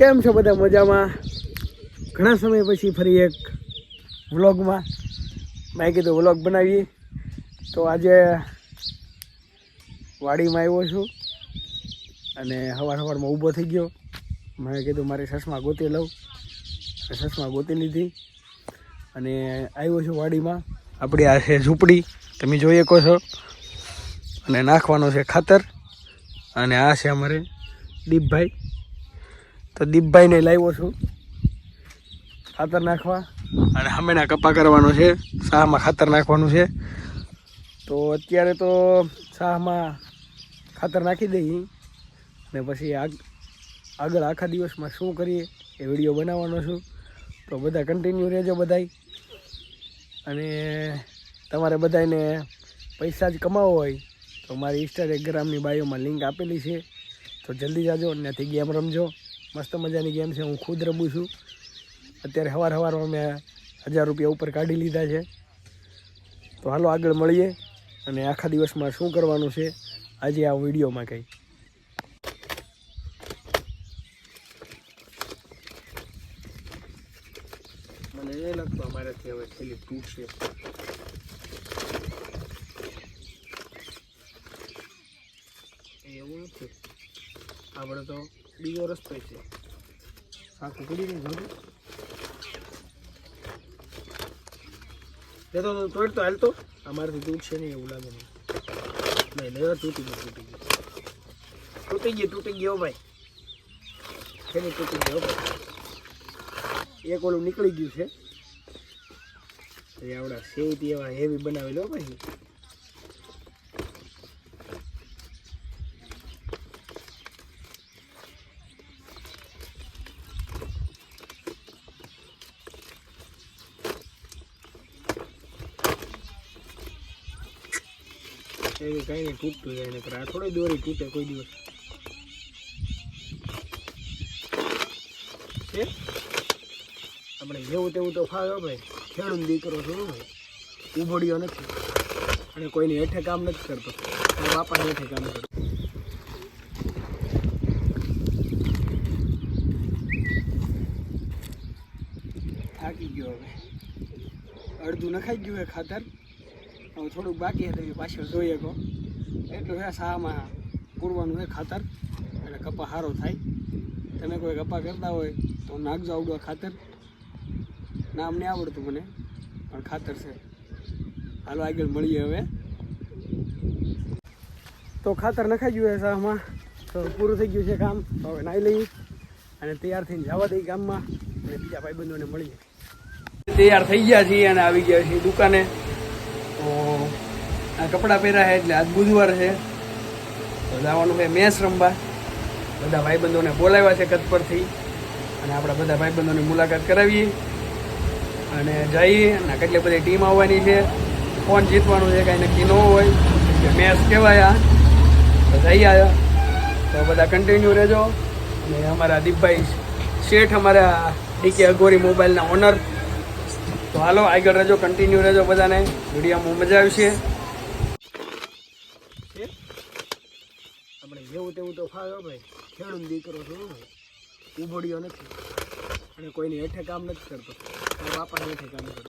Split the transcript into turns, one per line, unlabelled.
કેમ છો બધા મજામાં? ઘણા સમય પછી ફરી એક વ્લોગમાં. મેં કીધું વ્લોગ બનાવીએ. તો આજે વાડીમાં આવ્યો છું અને સવાર સવારમાં ઊભો થઈ ગયો. મેં કીધું મારી સસમાં ગોતી લઉં. સસમાં ગોતી લીધી અને આવ્યો છું વાડીમાં. આપણી આ છે ઝૂંપડી. તમે જોઈ શકો છો. અને નાખવાનો છે ખાતર. અને આ છે અમારે દીપભાઈ. તો દીપભાઈને લાવ્યો છું. ખાતર નાખવા. અને હમણાં કપા કરવાનો છે. શાહમાં ખાતર નાખવાનું છે. તો અત્યારે તો શાહમાં ખાતર નાખી દઈએ. અને પછી આગ આગળ આખા દિવસમાં શું કરીએ એ વીડિયો બનાવવાનો છું. તો બધા કન્ટિન્યુ રહેજો બધાય. અને તમારે બધાને પૈસા જ કમાવો હોય તો મારી ઇન્સ્ટાગ્રામની બાયોમાં લિંક આપેલી છે. તો જલ્દી જાજો અને ત્યાંથી ગેમ રમજો. મસ્ત મજાની ગેમ છે. હું ખુદ રમું છું. અત્યારે સવાર સવારમાં મેં હજાર રૂપિયા ઉપર કાઢી લીધા છે. તો હાલો આગળ મળીએ અને આખા દિવસમાં શું કરવાનું છે આજે આ વિડીયોમાં કંઈ. મને એ લાગતું અમારાથી હવે છેલ્લી તૂટશે એવું નથી. આપણે તો બીજો રસ્તો છે. આ નહીં જોયું લેતો તો તોડ તો હાલતો અમારાથી છે નહીં એવું લાગે નહીં. નહીં લેવા તૂટી ગયું તૂટી ગયું. તૂટી ગયું, તૂટી ગયો ભાઈ. છેલ્લી તૂટી ગયો ભાઈ. એક ઓલું નીકળી ગયું છે. આવડા સેવ એવા હેવી બનાવેલો ભાઈ. એવી કઈ નહીં તૂટતું જાય નકર આ થોડી દોરી તૂટે કોઈ દિવસ. આપણે જેવું તેવું તો ફાવે હો ભાઈ. ખેડૂત દીકરો છું ભાઈ. ઉભડ્યો નથી. અને કોઈની હેઠે કામ નથી કરતો. બાપા હેઠે કામ કરતો. થાકી ગયો હવે. અડધું નખાઈ ગયું હે ખાતર. થોડુંક બાકી હતું એ પાછળ જોઈએ કહો. એટલું હે શામાં પૂરવાનું છે ખાતર. એટલે કપા સારો થાય. તમે કોઈ કપા કરતા હોય તો નાખજો આવડું ખાતર. નામ નહીં આવડતું મને, પણ ખાતર છે. હાલો આગળ મળીએ હવે. તો ખાતર નખાઈ ગયું છે શામાં તો પૂરું થઈ ગયું છે કામ. તો હવે નાહી લઈએ. અને તૈયાર થઈને જવા દઈ ગામમાં. અને બીજા ભાઈબંધોને મળીએ. તૈયાર થઈ ગયા છીએ અને આવી ગયા છીએ દુકાને. તો આ કપડાં પહેર્યા છે એટલે આજ બુધવાર છે. તો જવાનું છે મેચ રમવા. બધા ભાઈબંધોને બોલાવ્યા છે કચ્છ પરથી. અને આપણા બધા ભાઈબંધોની મુલાકાત કરાવીએ. અને જઈએ. અને કેટલી બધી ટીમ આવવાની છે. કોણ જીતવાનું છે કાંઈ નક્કી ન હોય. કે મેચ કહેવાય તો જઈ આવ્યા તો બધા કન્ટિન્યુ રહેજો. અને અમારા દીપભાઈ શેઠ અમારા ડીકે અઘોરી મોબાઈલના ઓનર તો હાલો, આગળ રહેજો કન્ટિન્યુ રહેજો બધાને. વિડીયોમાં મજા આવશે. આપણે જેવું તેવું તો ફાવે ભાઈ. ખેડૂત દીકરો છું ઉભડ્યો નથી. અને કોઈની હેઠે કામ નથી કરતો. મારા બાપા હેઠે કામ કરતો.